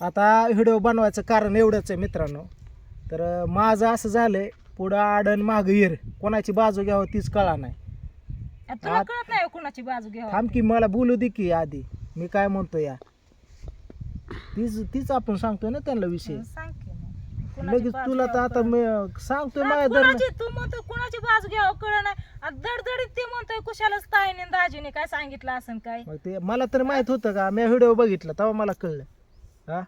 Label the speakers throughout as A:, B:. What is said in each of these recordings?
A: आता व्हिडिओ बनवायचं कारण एवढंच आहे मित्रांनो. तर माझं असं झालंय पुढं आडन मागं येर. कोणाची बाजू घ्यावं तीच कळा नाही.
B: तुला कळत नाही कुणाची बाजू घ्यावा.
A: थांब की मला बोलू दे की आधी. मी काय म्हणतो या. तीच तीच आपण सांगतोय ना त्यांना विषय.
B: सांग की मग. कुणाची
A: लगेच
B: बाजू
A: तुला तर
B: घ्यावं
A: आता मी सांगतोय. माझ्या
B: कुणाची तू म्हणतो कुणाची बाजू घ्यावं कळ नाही. दडदडीत ते म्हणतोय कुशालाच ताईने आणि दाजीने काय सांगितलं असं काय?
A: मग ते मला तर माहीत होतं का मी व्हिडिओ बघितला तेव्हा मला कळलं. हा?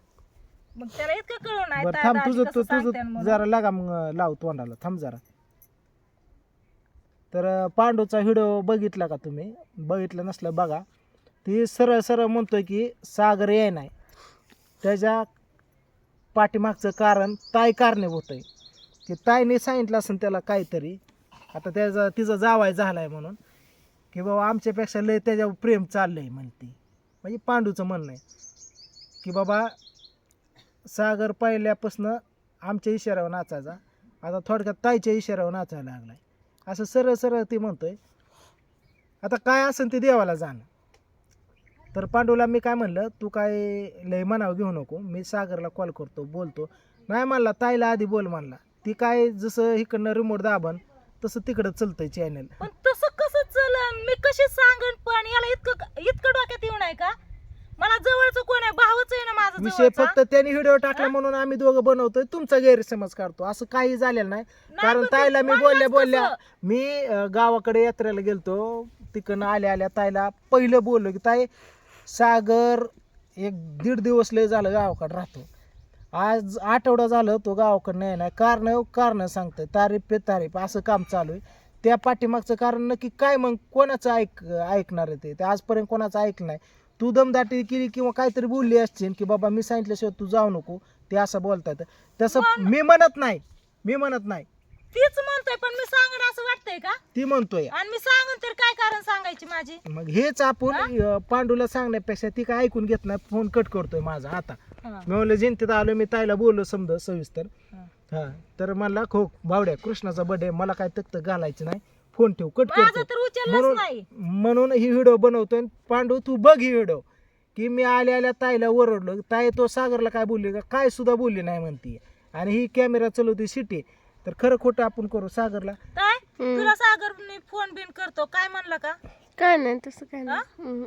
B: मग त्याला इतकं कळू नाही
A: बरं थांब तुझं
B: कसं
A: तुझं
B: म्हणून.
A: जरा लागा मग लाव तोंडाला. थांब जरा. तर अं, पांडूचा व्हिडिओ बघितला का तुम्ही? बघितला नसलं बघा. ती सरळ सरळ म्हणतोय की सागर याय नाही. त्याच्या पाठीमागचं कारण ताई कारणीभूत आहे की ताईने सांगितलं असेल त्याला काहीतरी. आता त्याचा तिचा जावाय झालाय म्हणून. की बाबा आमच्यापेक्षा लय त्याच्यावर प्रेम चाललंय म्हणते. म्हणजे पांडूचं म्हणणं आहे. की बाबा सागर पहिल्यापासनं आमच्या इशाऱ्यावर नाचायचा. आता थोडक्यात ताईच्या इशाऱ्यावर नाचायला लागलाय. असं सरळ सरळ ती म्हणतोय. आता काय असेल ते देवाला जाणं. तर पांडूला मी काय म्हणलं तू काय लय म्हणावं घेऊ नको. मी सागरला कॉल करतो बोलतो. नाही म्हणला ताईला आधी बोल म्हणला. ती काय जसं इकडनं रिमोट दाबन तसं तिकडं चलतंय चॅनल
B: पण तसं कसं चलन? मी कशी सांगन पण? याला इतकं इतकं डोक्यात येऊ नाही का? मला जवळचं कोण आहे? भावच आहे ना माझं
A: विषय
B: जवळचा.
A: फक्त त्यांनी व्हिडिओ टाकला म्हणून आम्ही दोघं बनवतोय. तुमचा गैरसमज काढतो. असं काही झालेलं नाही. कारण
B: पण तू
A: ताईला मी बोलल्या बोलल्या. मी अं, गावाकडे यात्रेला गेलतो. तिकडनं आल्या आल्या ताईला पहिलं बोललो की ताई सागर एक दीड दिवस लय झालं गावाकडे राहतो. आज आठवडा झालं तो गावाकडे नाही ना कारण कारण सांगतोय. तारीफ पे तारीफ. असं काम चालू आहे. त्या पाठीमागचं कारण नक्की काय मग कोणाचं ऐक ऐकणार आहे ते? ते आजपर्यंत कोणाचं ऐकलं नाही. तू दमदाटी केली किंवा काहीतरी बोलली असशील की बाबा मी सांगितल्याशिवाय तू जाऊ नको ते असं बोलता येतं तसं मी म्हणत नाही मी म्हणत नाही.
B: तीच म्हणतोय पण मी सांगन असं वाटतंय का?
A: ती म्हणतोय.
B: आणि मी सांगन तर काय कारण सांगायची माझी?
A: मग हेच आपण अं, पांडूला सांगण्यापेक्षा ती काय ऐकून घेत नाही फोन कट करतोय माझा आता.
B: हा.
A: मी म्हणलं जिंतीत आलो मी ताईला बोललो समजा सविस्तर.
B: हा.
A: हा तर म्हणला खो बावड्या कृष्णाचा बर्थडे मला काय तक्त घालायचं नाही. फोन ठेव कट
B: माझा
A: करतो.
B: तर उचललाच
A: म्हणून
B: नाही.
A: म्हणून ही व्हिडिओ बनवतोय पांडू तू बघ ही व्हिडिओ. की मी आल्या आल्या ताईला ओरडलो ताई तो सागरला काय बोलली का? काय सुद्धा बोलली नाही म्हणती. आणि ही कॅमेरा चालवते सिटी. तर खरं खोटं आपण करू सागरला.
B: काय तुला सागरने फोन बिन करतो. काय म्हणलं का?
C: काय नाही तसं काय? नाही. हम्म.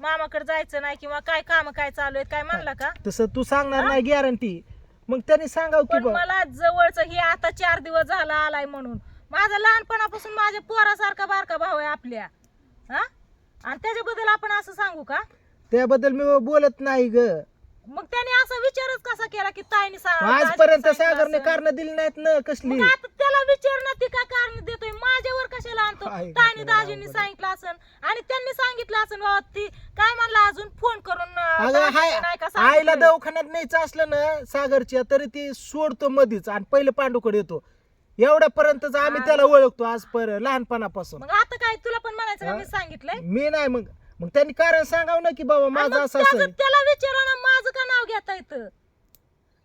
B: मामाकडे जायचं नाही किंवा काय काम काय चालू आहेत काय म्हणलं का?
A: तसं तू सांगणार नाही गॅरंटी मग त्यांनी सांगाव की
B: पण
A: बा
B: मला जवळचं हे आता चार दिवस झाला आलाय म्हणून. माझा लहानपणापासून माझ्या पोरासारखा बारका भाऊ आहे आपल्या. हा? आणि त्याच्याबद्दल आपण असं सांगू का?
A: त्याबद्दल मी बोलत नाही ग.
B: मग त्याने असा विचारच कसा केला की ताईने सा-
A: आजपर्यंत
B: दाजीने
A: सागरने
B: असं.
A: कारण दिली नाहीत ना कसली?
B: मग आता त्याला विचार ना ती का कारण देतोय? माझ्यावर कशाला आणतो?
A: काय
B: ताईने दाजींनी. सांगितलं असन. आणि त्यांनी सांगितलं असन बाबा ती काय म्हणला अजून? फोन करून अं,
A: अगं
B: दाजीने
A: हाय
B: नाही का
A: आईला? दवाखान्यात न्यायचं असलं ना सागरच्या तरी ती सोडतो मधीच. आणि पहिले पांडूकडे येतो. एवढ्यापर्यंतच आम्ही त्याला ओळखतो आज पर लहानपणापासून.
B: मग आता काय? तुला पण म्हणायचं का? मी सांगितलंय.
A: मी नाही मग मग त्यांनी कारण सांगाव ना की बाबा
B: आणि
A: माझं
B: मग
A: असं असं
B: त्याचं-
A: आहे.
B: त्याला विचारा ना माझं का नाव घेता येतं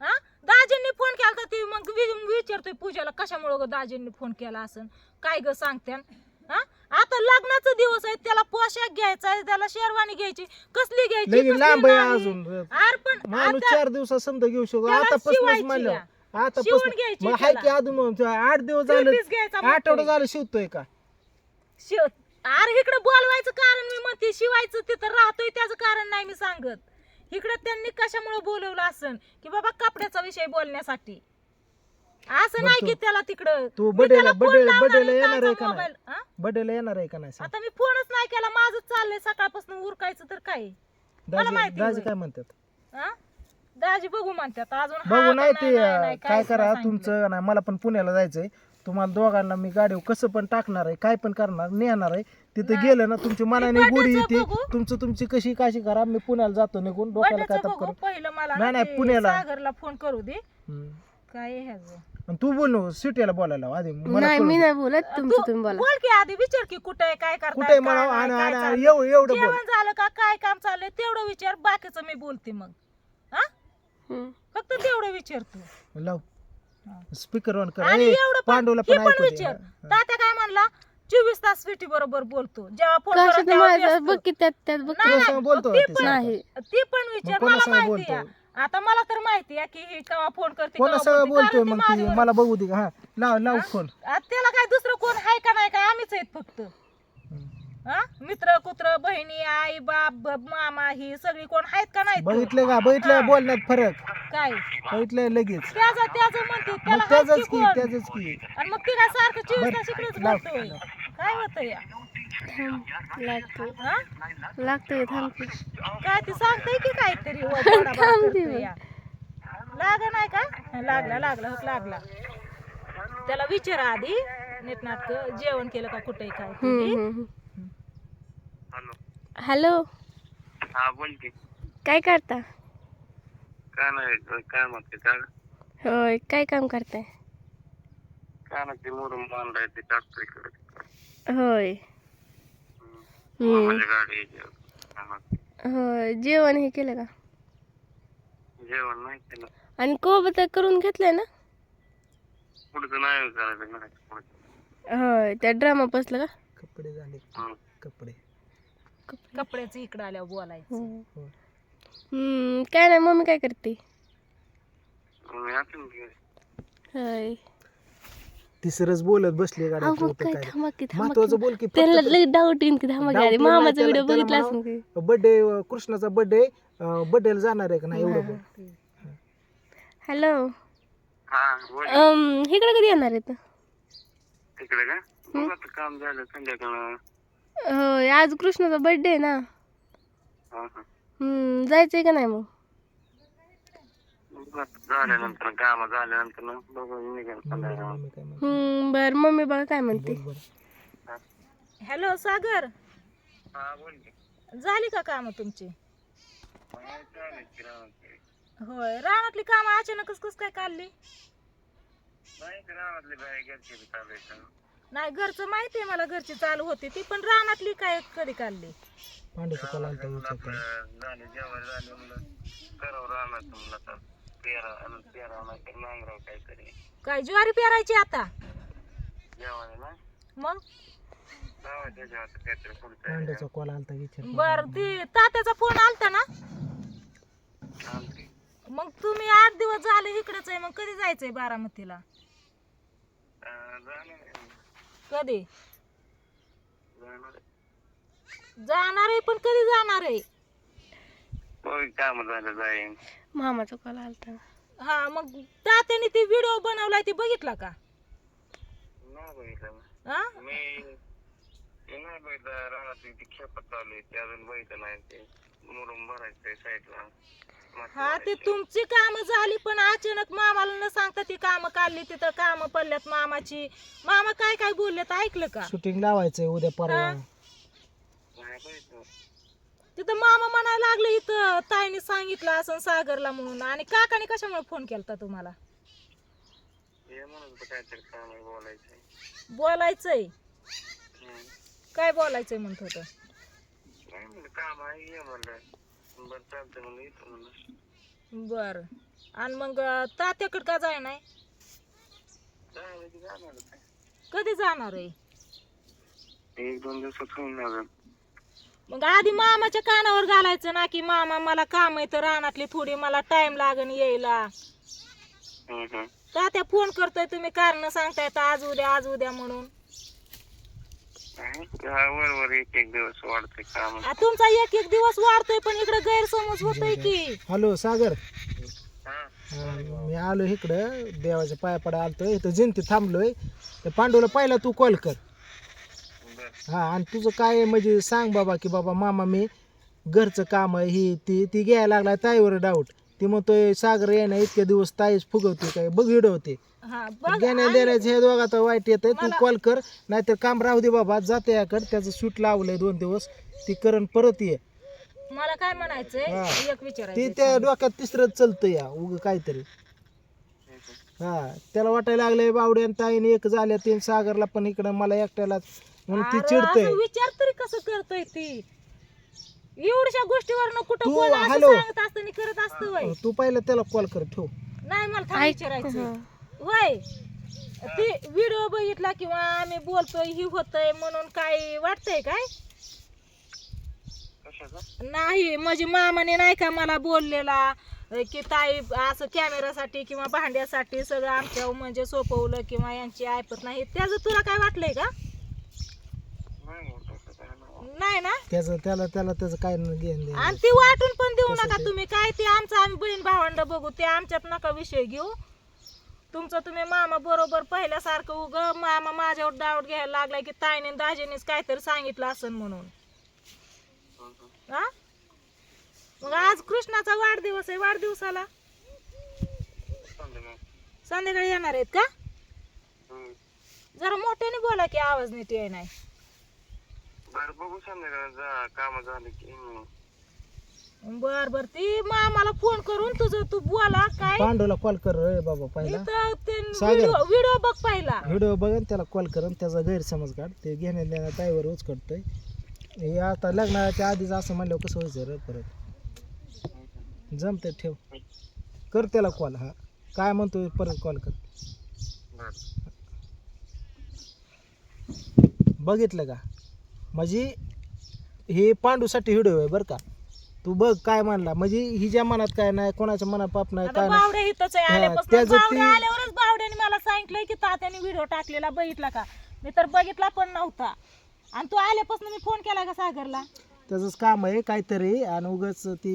B: हा? दाजींनी फोन केला तर ती मग वि- विचारतोय पूजाला कशामुळे ग दाजींनी फोन केला असन? काय ग सांगत्यान? हा? आता लग्नाचा दिवस आहे त्याला पोशाख घ्यायचा आहे त्याला शेरवानी घ्यायची. कसली घ्यायची कसली
A: लांब आहे
B: नाही.
A: अजून.
B: आर पण
A: माणूस
B: आता-
A: चार दिवसात समजा घेऊ शकतो.
B: त्याला
A: आतापासूनच
B: शिवायची
A: म्हणलं.
B: या. शिवून
A: आतापासून
B: घ्यायची
A: मग हाय की
B: त्याला.
A: अजून मग आठ दिवस
B: Three
A: झालं
B: piece घ्यायचा
A: आठवडा. झालं शिवतोय का
B: शिव अरे इकडे बोलवायचं कारण मी म्हणते शिवायचं तिथं राहतोय त्याचं कारण नाही मी सांगत इकडे त्यांनी कशामुळे बोलवलं असन की बाबा कपड्याचा विषय बोलण्यासाठी असं
A: बरं
B: नाही
A: तू-
B: की त्याला तिकडं
A: तू
B: मी
A: बडेला
B: त्याला लावणार
A: येणार आहे का नाही
B: मोबाईल, हा?
A: येणार आहे का नाही सांग
B: आता मी फोनच नाही केला माझं चाललंय सकाळपासून उरकायचं तर काय मला
A: दाजी
B: माहिती
A: दाजी
B: होय.
A: काय म्हणतात
B: हा? दाजी बघू म्हणतात अजून
A: बघू नाही ते
B: नाही,
A: काय
B: काहीच
A: करा
B: नाही सांगितलं.
A: तुमचं नाही मला पण पुण्याला जायचंय तुम्हाला दोघांना मी गाडीवर कसं पण टाकणार आहे काय पण करणार नेणार आहे तिथं
B: नाही.
A: गेलं ना तुमची मनाने गोडी येते
B: बघू.
A: तुमची तुमची कशी काशी करा मी पुण्याला जातो निघून डोक्याला काय ताप
B: बघू
A: करू
B: पहिलं मला
A: नाही,
B: ना
A: नाही,
B: ते
A: पुण्याला.
B: सागरला फोन करू दे
A: हम्म.
B: काय आहे ह्याचं
A: आणि तू बोल ना सिटीला बोलायला लाव आधी मला
C: नाही
A: कळू
C: मी
A: दे.
C: नाही बोलत तुमचं
B: तू
C: तुम्ही बोला
B: बोल की आधी विचार की कुठे आहे काय करताय
A: कुठे
B: काय
A: मला
B: नाही,
A: आणि-
B: काय
A: आणि-
B: चाललंय.
A: एवढं एवढं बोल
B: जेवण झालं का काय काम चाललंय तेवढं विचार बाकीचं मी बोलते मग. फक्त तेवढं विचार तू
A: लाव
B: हा.
A: स्पीकर ऑन कर
B: आणि
A: ए,
B: एवढं पण
A: पांडूला
B: हे
A: पण
B: पण
A: ऐकू दे.
B: विचार
A: हा.
B: तात्या काय म्हणला चोवीस तास स्वीटी बरोबर बोलतो जेव्हा फोन
C: कशात माझं बघ की त्यात त्यात बघ की.
A: बोलतो
B: ती पण.
C: नाही
B: ती पण विचार मला माहिती
A: बोलतो?
B: आहे आता मला तर माहिती आहे की ही केव्हा फोन करते
A: कोणा
B: केव्हा
A: सगळं
B: बोलते.
A: बोलतोय
B: कारण ती
A: मग ती
B: माझ्यावर-
A: मला बघू दे का हा लाव लाव फोन
B: त्याला काय दुसरं कोण आहे का नाही का आम्हीच आहेत फक्त हा मित्र कुत्र बहिणी आई बाप ब- मामा ही सगळी कोण आहेत का नाही
A: बघितलं का? बघितलं बोलण्यात फरक.
B: काय?
A: बघितलं लगेच.
B: त्याचं त्याचं म्हणते
A: मग
B: त्याला
A: त्याच
B: की
A: की
B: कोण?
A: त्याच की.
B: आणि मग ती काय सारखं चोवीस
A: बरं,
B: तास इकडेच
A: लाव.
B: बोलतोय. काय होतं या
C: थांब. लागतोय.
B: हा?
C: लागतोय थांब की.
B: काय ती सांगते की काहीतरी करतोय या. लागा नाही का? हा, लागला लागला हो, लागला. त्याला विचारा आधी नीटनाटक. जेवण केलं का कुठे काय? ते.
C: हम्म, हम्म, हम्म.
D: Hello
C: hello.
D: हा बोल की.
C: काय करता?
D: काय नाही काय म्हणते काय?
C: होय काय काम करताय?
D: काय नाही ते मुरुम बांधाय ते टाकतो इकडे.
C: होय. हम्म.
D: माझ्या गाडी कामात.
C: होय जेवण हे केलं का?
D: जेवण नाही केलं.
C: आणि कोबत करून घेतलंय ना?
D: पुढचं नाही करायचं नाही पुढचं.
C: होय त्या ड्रामा बसलं का?
A: कपडे झाले.
D: हं.
A: कपडे.
B: कपड्याचं इकडं आल्यावर बोलायचं.
C: हो. हम्म काय नाही मम्मी काय करते? होय.
A: तिसरंच बोलत बसली गाडी
C: अहो,
A: तू
C: मग काय?
A: महत्वाचं. बोल की
C: त्याला लई डाऊट येईन की थांबा की. आधी मामाचा व्हिडिओ बघितला असेल की.
A: बर्थडे कृष्णाचा बर्थडे बर्थडेला जाणार आहे का नाही एवढं बोल.
C: हॅलो.
D: हा
C: इकडे कधी येणार आहेत?
D: तिकडे का? बघ आता काम झालं संध्याकाळ.
C: होय आज कृष्णाचा बर्थडे आहे ना.
D: हा हा.
C: हम्म जायचंय का नाही मग?
D: बघ आता झाल्यानंतर काम झाल्यानंतर बघू निघेल संध्याकाळ.
A: म्हणते?
C: हम्म बर मम्मी बघा काय म्हणते.
B: हॅलो सागर.
D: हा बोल की.
B: झाली का काम तुमची?
D: हा, चालेल की रानातली.
B: होय रानातली काम अचानकच कस काय काढली?
D: नाही ते रानातली बाई घरची बी चालायचं
B: नाही घरचं माहिती आहे मला घरची चालू होती ती पण रानातली काय कधी काढली?
A: पांड्याचं कला आलता विचार करा.
D: आपलं झाले जेवण झाले म्हणलं करावं रानात म्हणलं आता पेरा आणि पेरा नाही नांगराव काहीतरी
B: काय ज्वारी पेरायची आता?
D: जेवण ना?
B: मग?
D: जावं त्याच्या आता काहीतरी पुढचं
A: पांड्याचा कॉल आलता विचार.
B: बर ती तात्याचा फोन आलता ना? मग तुम्ही आठ दिवस झाले इकडेच आहे मग कधी जायचंय बारामतीला. कधी?
D: जाणार आहे.
B: जाणार आहे पण कधी जाणार आहे?
D: होय काम झालं जाईन.
C: मामाचा कॉल आलता.
B: हा मग तात्याने ती व्हिडिओ बनवलाय ती बघितला का?
D: नाही बघितलं ना.
B: हा?
D: मी ते नाही बघितलं रानात ती खेपा चालू आहे ते अजून बघितलं नाही ते. मुरुम भरायचंय साईडला
B: हा ते तुमची काम झाली पण अचानक मामाला न सांगता ती काम काढली तिथं काम पडल्यात मामाची. मामा काय काय बोलले ऐकलं का?
A: शूटिंग लावायचंय उद्या परवा.
B: हा. तिथं मामा म्हणायला लागले इथं ताईने सांगितलं असं सागरला म्हणून. आणि काकाने कशामुळे फोन केलता तुम्हाला?
D: हे म्हणत होतं काहीतरी काम आहे बोलायचंय.
B: बोलायचंय?
D: हम्म.
B: काय बोलायचंय म्हणत होतं?
D: नाही म्हणलं काम आहे ये म्हणलं. बरं चालतं म्हणलं येतो म्हणलं
B: बर. आणि मग तात्याकडे का जाय नाही?
D: जायला की जाणार काय
B: कधी जाणार आहे?
D: एक दोन दिवसात होऊन जाणार.
B: मग आधी मामाच्या कानावर घालायचं ना की मामा मला काम आहे तर रानातली थोडी मला टाइम लागन यायला.
D: हम्म, हम्म.
B: तात्या फोन करतोय तुम्ही कारण सांगताय तर आज उद्या आज उद्या म्हणून.
D: वर एक एक दिवस वाढते काम.
B: आ, तुमचा एक एक दिवस वाढतोय पण इकडे गैरसमज होतोय की.
A: हॅलो सागर.
D: हा.
A: मी आलो इकडं देवाच्या पाया पडा आलतोय इथं जिंती थांबलोय. तर पांडूला पहिला तू कॉल कर.
D: बर.
A: हा आणि तुझं काय आहे? म्हणजे सांग बाबा की बाबा मामा मी घरचं काम आहे ही ती ती घ्यायला लागला ताईवर डाऊट ती म्हणतोय सागर येणं इतके दिवस ताईच फुगवते काय बघ होते
B: हा बघ
A: घेण्या देण्याचं हे दोघात वाईट येत तू कॉल कर नाहीतर काम राहू दे बाबा जाते याकडे त्याचं सूट लावलंय दोन दिवस ती करण परत ये.
B: मला काय म्हणायचंय
A: हा.
B: एक
A: ती
B: विचारायचं
A: त्या डोक्यात तिसरंच चलतं या उग काहीतरी. हा त्याला वाटायला लागलंय बावड्या आणि ताईने एक झाल्या तीन सागरला पण इकडं मला एकट्याला म्हणून ती
B: असं विचार तरी कसं करतोय ती? एवढ्या गोष्टीवर कुठं
A: तू,
B: कोण असं
A: हॅलो.
B: सांगत असतं करत असतं वय.
A: तू पहिलं त्याला कॉल कर ठेव.
B: नाही मला थांब विचारायचं. होय ती व्हिडिओ बघितला किंवा आम्ही बोलतोय ही होतय म्हणून काय वाटतंय काय?
D: कशाचं?
B: नाही म्हणजे मामाने नाही का मला बोललेला की ताई असं कॅमेरासाठी किंवा भांड्यासाठी सगळं आमच्या म्हणजे सोपवलं किंवा यांची ऐपत नाही. त्याचं तुला काय वाटलंय का?
D: नाही नाही.
B: ना
A: त्याचं त्याला त्याला त्याचं काय न घेणं देणं
B: आणि ती वाटून पण देऊ नका? तुम्ही काय ते आमचं आम्ही बहीण भावंड बघू ते आमच्यात नका विषय घेऊ तुमचं तुम्ही मामा बरोबर पहिल्यासारखं उग मामा माझ्यावर डाऊट घ्यायला लागलाय की ताईने दाजीनेच काहीतरी सांगितलं असेल म्हणून हा मग आज कृष्णाचा वाढदिवस आहे वाढदिवसाला. संध्याकाळी येणार आहेत का. जरा मोठ्याने बोला की आवाज नीट नाही
D: बरं बघू संध्याकाळी जा काम झाले की हम्म.
B: बर बर. ती मामाला फोन करून तुझं तू बोला काय?
A: पांडूला कॉल कर रे बाबा पहिला.
B: इथं ते
A: सागर.
B: व्हिडिओ बघ पहिला.
A: व्हिडिओ बघ आणि त्याला कॉल कर आणि त्याचा गैरसमज काढ. ते घेण्या देण्या ताईवर उचकडतोय हे आता लग्नाच्या आधीच असं म्हणल्यावर कसं व्हायचं रे परत. जमते ठेव. कर त्याला कॉल हा. काय म्हणतोय परत कॉल कर.
D: बरं.
A: बघितलं का? म्हणजे हे पांडूसाठी व्हिडिओ आहे बरं का. तू बघ काय म्हणला. म्हणजे हिच्या मनात काय नाही कोणाच्या मनात पाप नाही काय नाही.
B: बावड्या इथंच आहे.
A: हा,
B: आल्यापासून
A: त्याचं
B: बावड्या
A: ती-
B: आल्यावरच बावड्याने मला सांगितलंय की तात्याने व्हिडिओ टाकलेला बघितला का? मी तर बघितला पण नव्हता. आणि तू आल्यापासून मी फोन केला का सागरला?
A: त्याचंच काम आहे काहीतरी आणि उगाच ती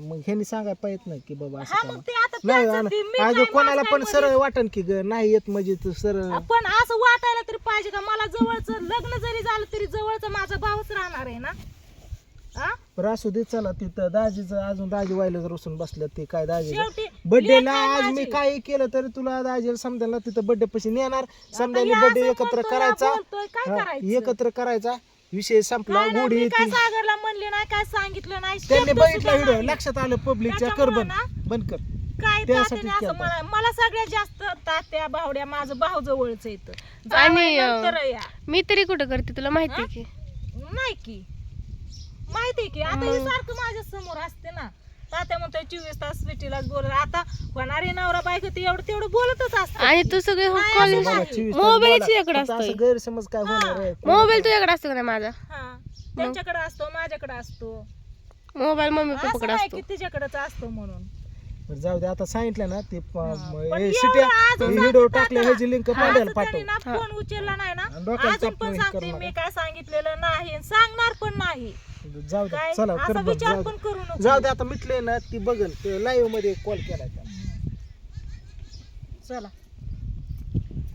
A: मग ह्यांनी सांगायला पाहिजे नाही की बाबा
B: हा
A: असं
B: मग
A: काम
B: ते आता
A: नाही
B: त्यांचं
A: आणि
B: ते मी
A: अगं
B: काय
A: कोणाला
B: माझं
A: पण
B: काय
A: सरळ वाटन की ग नाही येत म्हणजे तू सरळ.
B: पण असं वाटायला तरी पाहिजे का? मला जवळचं लग्न जरी झालं तरी जवळचं माझा भाऊच राहणार आहे ना? हा?
A: बरं असू दे चला तिथं दाजीचं अजून दाजी व्हायला जर रुसून बसल्या ते काय दाजी?
B: शेवटी लेक आहे
A: आज मी
B: माझी.
A: काय केलं तरी तुला दाजीला समजायला तिथं बर्थडे पैसे नेणार समजायला
B: हे
A: बर्थडे
B: असं
A: एकत्र
B: बोलतोय,
A: करायचा.
B: बोलतोय, काय
A: हा,
B: करायचं?
A: एकत्र करायचा. विषय संपला
B: काय नाही,
A: गोडी
B: मी काय
A: येते.
B: सागरला म्हणले नाही काय सांगितलं नाही
A: त्यांनी
B: शब्द
A: बघितला
B: सुद्धा
A: व्हिडिओ
B: नाही.
A: लक्षात आलं पब्लिकच्या कर
B: त्याच्यामुळं
A: बंद.
B: ना,
A: बंद कर.
B: काय
A: त्यासाठी
B: तात्याने असं
A: केलं.
B: मला मला सगळ्यात जास्त तात्या भावड्या माझं भाऊ जवळच येत
C: आणि, अं,
B: नंतर या.
C: मी तरी कुठं करते तुला माहिती आहे की?
B: नाही की. माहिती की? आता हे सारखं माझ्यासमोर असते ना. तात्या म्हणतोय चोवीस तास स्वीटीलाच बोलत आता होणारी नवरा बायको ते एवढं तेवढं बोलतच असत
C: आणि तू सगळे कॉलेज मोबाईल
A: बोला.
C: तुझ्याकडे
A: फक्त
C: असतोय.
A: असं गैरसमज काय होणार आहे?
C: मोबाईल तुझ्याकडे असतो का नाही माझा?
B: हा. त्यांच्याकडे असतो माझ्याकडे असतो.
C: मोबाईल मम्मी पप्पाकडे असतो.
B: की तिच्याकडेच असतो म्हणून.
A: बरं, जाऊ दे आता सांगितलं ना ते व्हिडिओ टाकले. ह्याची लिंक
B: असं
A: पाठव.
B: फोन उचलला नाही ना. अजून पण सांगते मी. काय सांगितलेलं नाही सांगणार पण नाही.
A: जाऊ दे
B: काय?
A: चला कर
B: असा
A: बंद
B: विचार
A: जाऊ
B: पण
A: दे
B: करू नको.
A: जाऊ दे आता मिटले ना ती बघल ते लाईव्हमध्ये कॉल केला
B: चला.